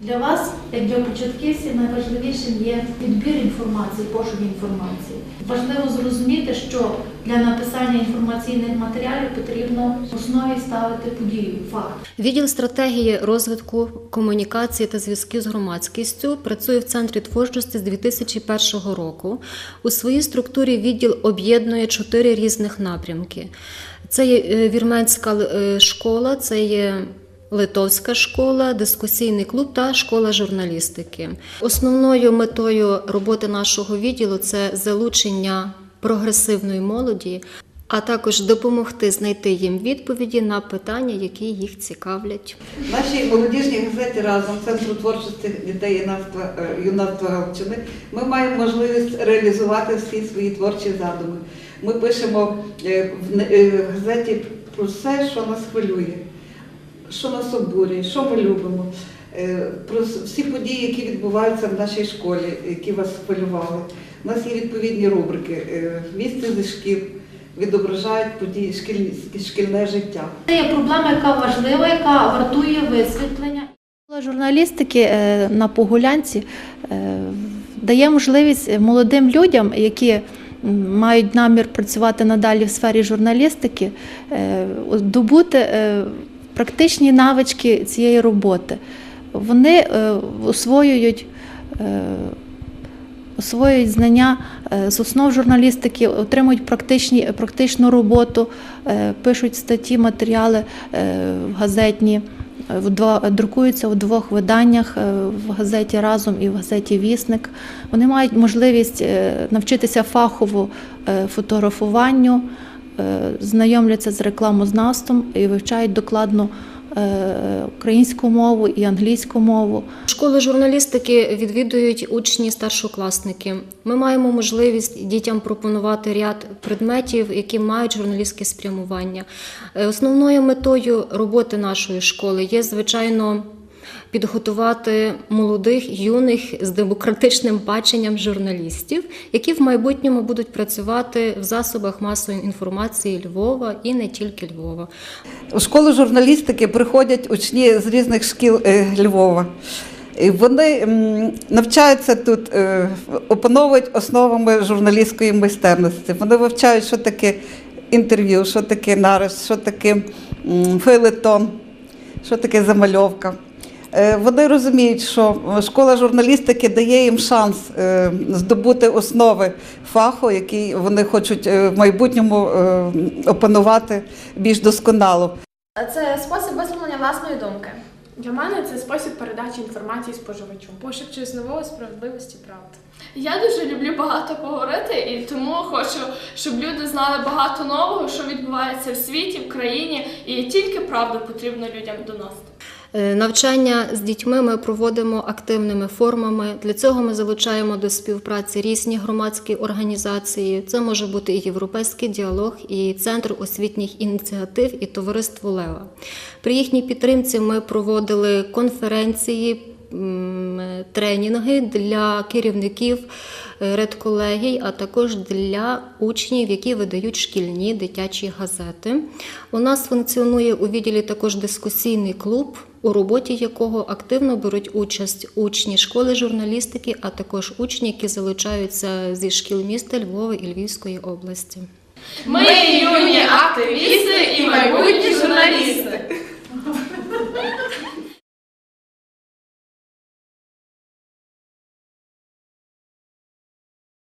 Для вас, як для початківців, найважливішим є підбір інформації, пошук інформації. Важливо зрозуміти, що для написання інформаційних матеріалів потрібно в основі ставити подію, факт. Відділ стратегії розвитку комунікації та зв'язків з громадськістю працює в центрі творчості з 2001 року. У своїй структурі відділ об'єднує чотири різних напрямки. Це є е, вірменська е, школа, це є Литовська школа, дискусійний клуб та школа журналістики. Основною метою роботи нашого відділу це залучення прогресивної молоді, а також допомогти знайти їм відповіді на питання, які їх цікавлять. Нашій молодіжній газеті разом Центру творчості дітей юнацтва, е, юнацтва Галичини ми маємо можливість реалізувати всі свої творчі задуми. Ми пишемо е, е, в газеті про все, що нас хвилює, що нас обурює, що ми любимо, е, про всі події, які відбуваються в нашій школі, які вас хвилювали. У нас є відповідні рубрики е, «Вісті зі шкіл. Відображають події шкільні- шкільне життя. Це є проблема, яка важлива, яка вартує висвітлення. Журналістики е, на Погулянці дає можливість молодим людям, які мають намір працювати надалі в сфері журналістики, добути е, практичні навички цієї роботи. Вони е, освоюють. е, Освоюють знання е, з основ журналістики, отримують практичні, практичну роботу, е, пишуть статті, матеріали е, в газетні, е, друкуються у двох виданнях е, в газеті Разом і в газеті Вісник. Вони мають можливість е, навчитися фахово е, фотографуванню, е, знайомляться з рекламознавством і вивчають докладно е, українську мову і англійську мову. Школи журналістики відвідують учні старшокласники. Ми маємо можливість дітям пропонувати ряд предметів, які мають журналістське спрямування. Е, Основною метою роботи нашої школи є, звичайно, підготувати молодих, юних з демократичним баченням журналістів, які в майбутньому будуть працювати в засобах масової інформації Львова і не тільки Львова. У школу журналістики приходять учні з різних шкіл е, Львова. Вони навчаються тут, е, опановують основами журналістської майстерності. Вони вивчають, що таке інтерв'ю, що таке нарис, що таке фейлетон, що таке замальовка. Е, Вони розуміють, що школа журналістики дає їм шанс е, здобути основи фаху, який вони хочуть е, в майбутньому опанувати більш досконало. Це спосіб висловлення власної думки. Для мене це спосіб передачі інформації споживачу, пошук чогось нового, справедливості, правди. Я дуже люблю багато поговорити і тому хочу, щоб люди знали багато нового, що відбувається в світі, в країні, і тільки правду потрібно людям доносити. Е, Навчання з дітьми ми проводимо активними формами. Для цього ми залучаємо до співпраці різні громадські організації. Це може бути і європейський діалог, і центр освітніх ініціатив, і товариство Лева. При їхній підтримці ми проводили конференції. Тренінги для керівників е, редколегій, а також для учнів, які видають шкільні дитячі газети. У нас функціонує у відділі також дискусійний клуб, у роботі якого активно беруть участь учні школи журналістики, а також учні, які залучаються зі шкіл міста Львова і Львівської області. Ми юні активісти.